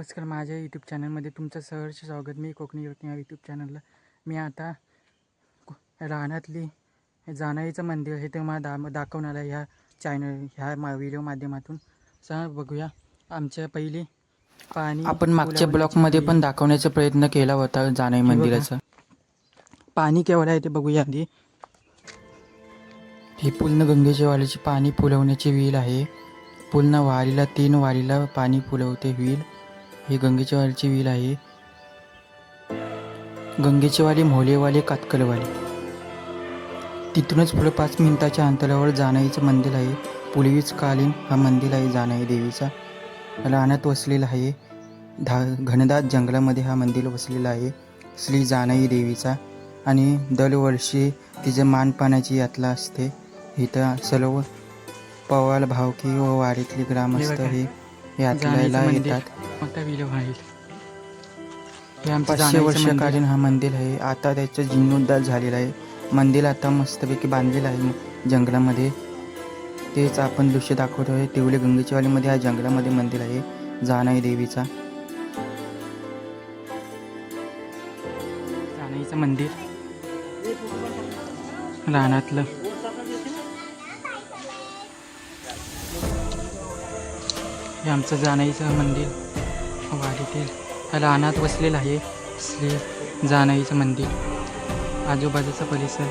नमस्कार माझ्या यूट्यूब चॅनलमध्ये तुमचं सहर्ष स्वागत. मी कोकणी युवती या यूट्यूब चॅनलला मी आता रानातली जानाईचं मंदिर हे तुम्हाला दा दाखवणार आहे ह्या चॅनल ह्या मा व्हिडिओ माध्यमातून. चला बघूया. आमच्या पहिली पाणी आपण मागच्या ब्लॉकमध्ये. पण दाखवण्याचा प्रयत्न केला होता जानाई. मंदिराचा. पाणी केवढं आहे ते बघूया आधी. ही पूर्ण गंगेच्या वालीची पाणी फुलवण्याची विहीर आहे. पूर्ण वारीला तीन वारीला पाणी फुलवते विहीर ही गंगेच्या वालीची विहीर आहे. गंगेची वाली मोलेवाली कातकलवाली. तिथूनच पुढे पाच मिनिटाच्या अंतरावर जानाईचं मंदिर आहे. पूर्वीच कालीन हा मंदिर आहे जानाई देवीचा. रानात वसलेला आहे. धा घनदाट जंगलामध्ये हा मंदिर वसलेला आहे. श्री जानाई देवीचा. आणि दरवर्षी तिचं मानपानाची यात्रा असते. इथं सर्व पवाल भावकी व वाडीतली ग्रामस्थ. हे मंदिर. येतात. मोठा व्हिडिओ पाचशे. वर्षकालीन हा मंदिर आहे. आता त्याचं जीर्णोद्धार झालेला आहे. मंदिर आता मस्तपैकी बांधलेलं आहे जंगलामध्ये. तेच आपण दृश्य दाखवतो आहे तिवले गंगेचीवालीमध्ये हा जंगलामध्ये मंदिर आहे. जानाई देवीचा. जानाईचं मंदिर. रानातलं. हे आमचं जानाईचं मंदिर. वाडीतील रानात वसलेलं आहे श्री जानाईचं मंदिर. आजूबाजूचा परिसर